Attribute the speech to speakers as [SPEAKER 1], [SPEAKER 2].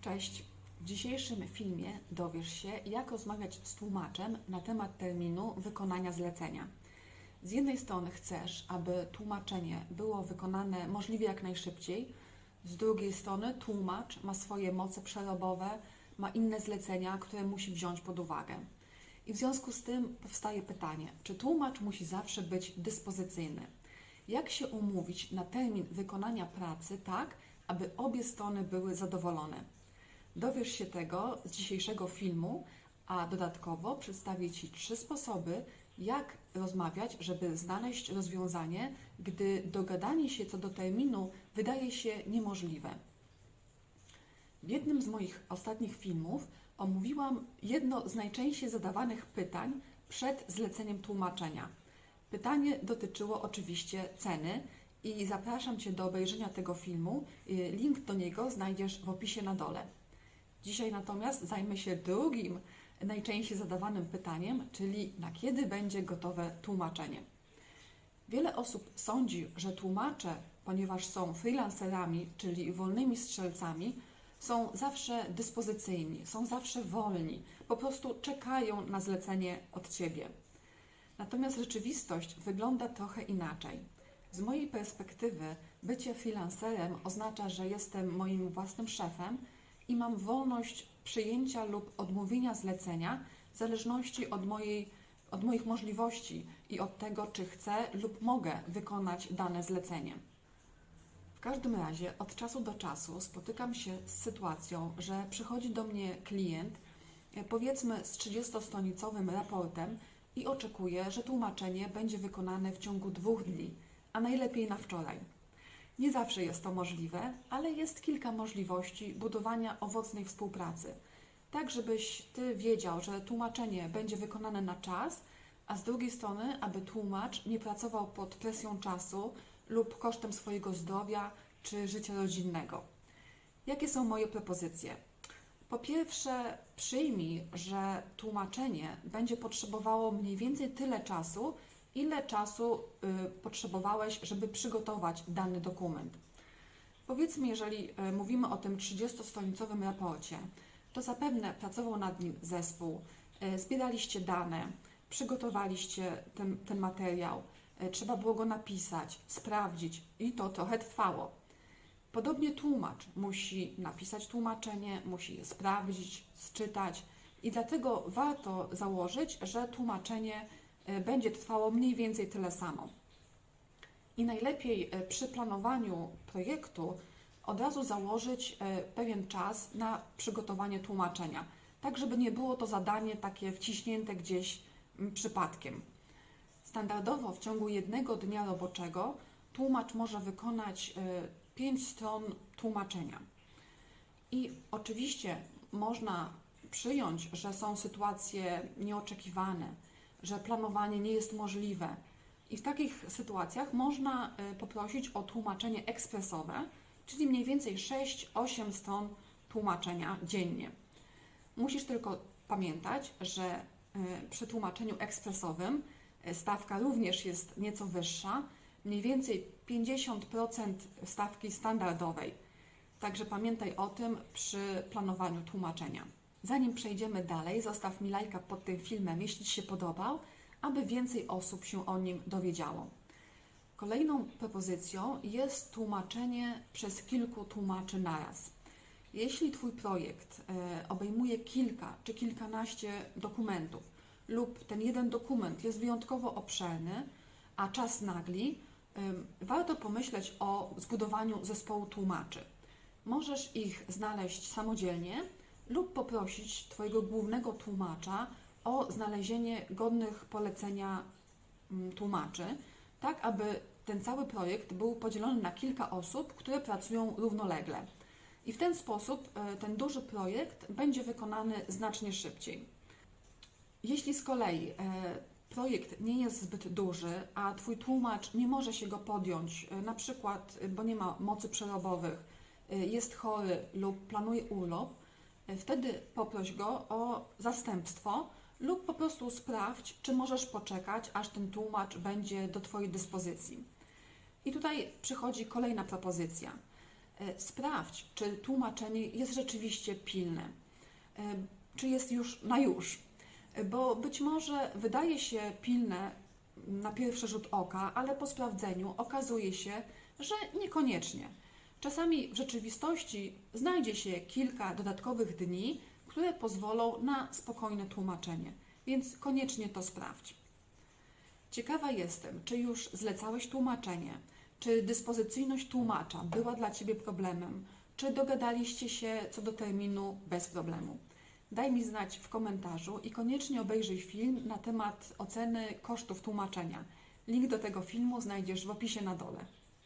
[SPEAKER 1] Cześć. W dzisiejszym filmie dowiesz się, jak rozmawiać z tłumaczem na temat terminu wykonania zlecenia. Z jednej strony chcesz, aby tłumaczenie było wykonane możliwie jak najszybciej, z drugiej strony tłumacz ma swoje moce przerobowe, ma inne zlecenia, które musi wziąć pod uwagę. I w związku z tym powstaje pytanie, czy tłumacz musi zawsze być dyspozycyjny? Jak się umówić na termin wykonania pracy tak, aby obie strony były zadowolone? Dowiesz się tego z dzisiejszego filmu, a dodatkowo przedstawię Ci trzy sposoby, jak rozmawiać, żeby znaleźć rozwiązanie, gdy dogadanie się co do terminu wydaje się niemożliwe. W jednym z moich ostatnich filmów omówiłam jedno z najczęściej zadawanych pytań przed zleceniem tłumaczenia. Pytanie dotyczyło oczywiście ceny i zapraszam Cię do obejrzenia tego filmu. Y, Link do niego znajdziesz w opisie na dole. Dzisiaj natomiast zajmę się drugim najczęściej zadawanym pytaniem, czyli na kiedy będzie gotowe tłumaczenie. Wiele osób sądzi, że tłumacze, ponieważ są freelancerami, czyli wolnymi strzelcami, są zawsze dyspozycyjni, są zawsze wolni, po prostu czekają na zlecenie od ciebie. Natomiast rzeczywistość wygląda trochę inaczej. Z mojej perspektywy, bycie freelancerem oznacza, że jestem moim własnym szefem i mam wolność przyjęcia lub odmówienia zlecenia w zależności od, mojej, od moich możliwości i od tego, czy chcę lub mogę wykonać dane zlecenie. W każdym razie od czasu do czasu spotykam się z sytuacją, że przychodzi do mnie klient, e, powiedzmy z 30-stronicowym raportem i oczekuje, że tłumaczenie będzie wykonane w ciągu dwóch dni, a najlepiej na wczoraj. Nie zawsze jest to możliwe, ale jest kilka możliwości budowania owocnej współpracy. Tak, żebyś ty wiedział, że tłumaczenie będzie wykonane na czas, a z drugiej strony, aby tłumacz nie pracował pod presją czasu lub kosztem swojego zdrowia czy życia rodzinnego. Jakie są moje propozycje? Po pierwsze, przyjmij, że tłumaczenie będzie potrzebowało mniej więcej tyle czasu, ile czasu y, potrzebowałeś, żeby przygotować dany dokument. Powiedzmy, jeżeli y, mówimy o tym 30-stronicowym raporcie, to zapewne pracował nad nim zespół, y, zbieraliście dane, przygotowaliście ten, ten materiał, trzeba było go napisać, sprawdzić i to trochę trwało. Podobnie tłumacz musi napisać tłumaczenie, musi je sprawdzić, sczytać i dlatego warto założyć, że tłumaczenie będzie trwało mniej więcej tyle samo. I najlepiej e, przy planowaniu projektu od razu założyć e, pewien czas na przygotowanie tłumaczenia, tak żeby nie było to zadanie takie wciśnięte gdzieś przypadkiem. Standardowo w ciągu jednego dnia roboczego tłumacz może wykonać 5 stron tłumaczenia. I oczywiście można przyjąć, że są sytuacje nieoczekiwane, że planowanie nie jest możliwe. I w takich sytuacjach można y, poprosić o tłumaczenie ekspresowe, czyli mniej więcej 6-8 stron tłumaczenia dziennie. Musisz tylko pamiętać, że y, przy tłumaczeniu ekspresowym y, stawka również jest nieco wyższa, mniej więcej 50% stawki standardowej. Także pamiętaj o tym przy planowaniu tłumaczenia. Zanim przejdziemy dalej, zostaw mi lajka pod tym filmem, jeśli Ci się podobał, aby więcej osób się o nim dowiedziało. Kolejną propozycją jest tłumaczenie przez kilku tłumaczy naraz. Jeśli Twój projekt e, obejmuje kilka czy kilkanaście dokumentów, lub ten jeden dokument jest wyjątkowo obszerny, a czas nagli, warto pomyśleć o zbudowaniu zespołu tłumaczy. Możesz ich znaleźć samodzielnie lub poprosić Twojego głównego tłumacza o znalezienie godnych polecenia ym, tłumaczy, tak aby ten cały projekt był podzielony na kilka osób, które pracują równolegle. I w ten sposób y, ten duży projekt będzie wykonany znacznie szybciej. Jeśli z kolei e, projekt nie jest zbyt duży, a Twój tłumacz nie może się go podjąć, e, na przykład, e, bo nie ma mocy przerobowych, e, jest chory lub planuje urlop, e, wtedy poproś go o zastępstwo lub po prostu sprawdź, czy możesz poczekać, aż ten tłumacz będzie do Twojej dyspozycji. I tutaj przychodzi kolejna propozycja. E, Sprawdź, czy tłumaczenie jest rzeczywiście pilne, E, czy jest już na już, E, bo być może wydaje się pilne na pierwszy rzut oka, ale po sprawdzeniu okazuje się, że niekoniecznie. Czasami w rzeczywistości znajdzie się kilka dodatkowych dni, które pozwolą na spokojne tłumaczenie, więc koniecznie to sprawdź. Ciekawa jestem, czy już zlecałeś tłumaczenie, czy dyspozycyjność tłumacza była dla Ciebie problemem, czy dogadaliście się co do terminu bez problemu. Daj mi znać w komentarzu i koniecznie obejrzyj film na temat oceny kosztów tłumaczenia. Link do tego filmu znajdziesz w opisie na dole.